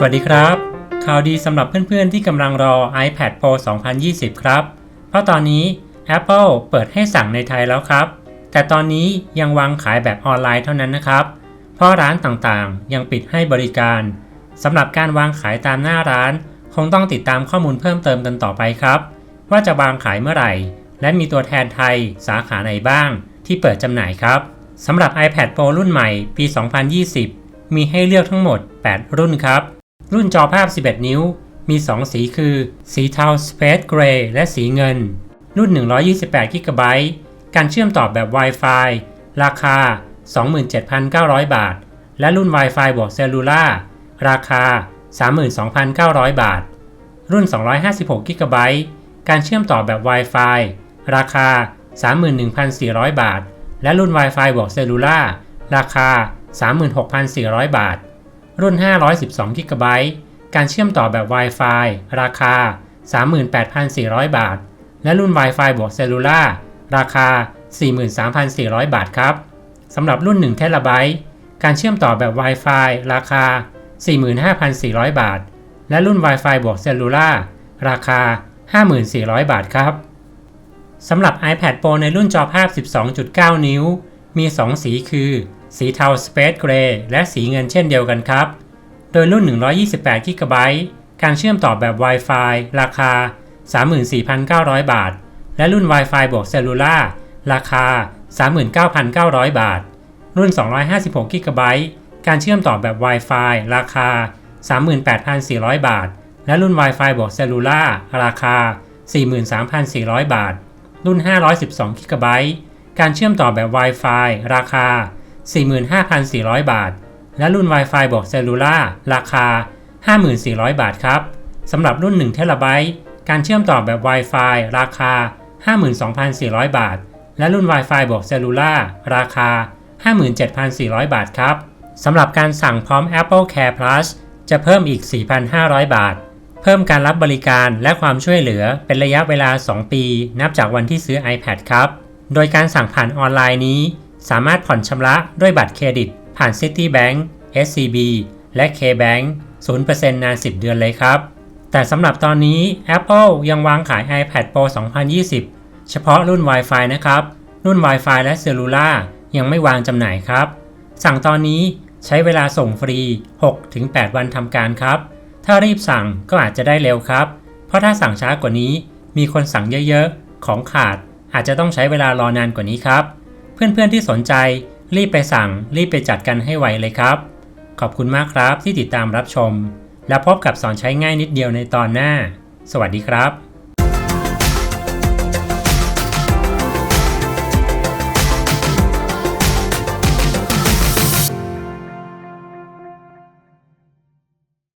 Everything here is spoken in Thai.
สวัสดีครับ ข่าวดีสำหรับเพื่อนๆ ที่กำลังรอ iPad Pro 2020 ครับ เพราะตอนนี้ Apple เปิดให้สั่งในไทยแล้วครับ แต่ตอนนี้ยังวางขายแบบออนไลน์เท่านั้นนะครับ เพราะร้านต่างๆ ยังปิดให้บริการสำหรับการวางขายตามหน้าร้าน คงต้องติดตามข้อมูลเพิ่มเติมกันต่อไปครับ ว่าจะวางขายเมื่อไหร่ และมีตัวแทนไทยสาขาไหนบ้าง ที่เปิดจำหน่ายครับสำหรับ iPad Pro รุ่นใหม่ปี 2020 มีให้เลือกทั้งหมด 8 รุ่นครับ รุ่นจอภาพ 11 นิ้ว มี 2 สีคือ สีเทา Space Gray และสีเงิน รุ่น 128 g b การเชื่อมต่อแบบ Wi-Fi ราคา 27,900 บาท และรุ่น Wi-Fi บวกเซลลูล่าราคา 32,900 บาท รุ่น 256 g b การเชื่อมต่อแบบ Wi-Fi ราคา 31,400 บาท และรุ่น Wi-Fi บวกเซลลูล่าราคา 36,400 บาท รุ่น 512 g b การเชื่อมต่อแบบ Wi-Fi ราคา 38,400 บาท และรุ่น Wi-Fi บวกเซลลูล่าราคา 43,400 บาทครับสำหรับรุ่น1 t b การเชื่อมต่อแบบ Wi-Fi ราคา 45,400 บาท และรุ่น Wi-Fi บวกเซลลูล่าราคา 54,000บาทครับสำหรับ iPad Pro ในรุ่นจอภาพ 12.9 นิ้ว มี 2 สีคือ สีเทา Space Gray และสีเงินเช่นเดียวกันครับ โดยรุ่น 128 g b การเชื่อมต่อแบบ Wi-Fi ราคา 34,900 บาท และรุ่น Wi-Fi บวกเซลลูล่าราคา 39,900 บาท รุ่น 256 g b การเชื่อมต่อแบบ Wi-Fi ราคา 38,400 บาท และรุ่น Wi-Fi บวกเซลลูล่าราคา 43,400 บาท รุ่น 512 g b การเชื่อมต่อแบบ Wi-Fi ราคา 45,400 บาท และรุ่น Wi-Fi บวกเซลลูล่าราคา 54,000บาทครับสำหรับรุ่น1 t b การเชื่อมต่อแบบ Wi-Fi ราคา 52,400 บาท และรุ่น Wi-Fi บวกเซลลูล่าราคา 57,400 บาทครับสำหรับการสั่งพร้อม Apple Care Plus จะเพิ่มอีก 4,500 บาท เพิ่มการรับบริการและความช่วยเหลือเป็นระยะเวลา 2 ปี นับจากวันที่ซื้อ iPad ครับ โดยการสั่งผ่านออนไลน์นี้ สามารถผ่อนชำระด้วยบัตรเครดิต ผ่าน Citibank SCB และ KBank 0%นาน 10 เดือนเลยครับ แต่สำหรับตอนนี้ Apple ยังวางขาย iPad Pro 2020 เฉพาะรุ่น Wi-Fi นะครับ รุ่น Wi-Fi และ Cellular ยังไม่วางจำหน่ายครับ สั่งตอนนี้ใช้เวลาส่งฟรี 6-8 วันทำการครับ ถ้ารีบสั่งก็อาจจะได้เร็วครับ เพราะถ้าสั่งช้ากว่านี้ มีคนสั่งเยอะๆ ของขาดอาจจะต้องใช้เวลารอนานกว่านี้ครับ เพื่อนๆที่สนใจรีบไปสั่งรีบไปจัดกันให้ไวเลยครับ ขอบคุณมากครับที่ติดตามรับชม และพบกับสอนใช้ง่ายนิดเดียวในตอนหน้า สวัสดีครับ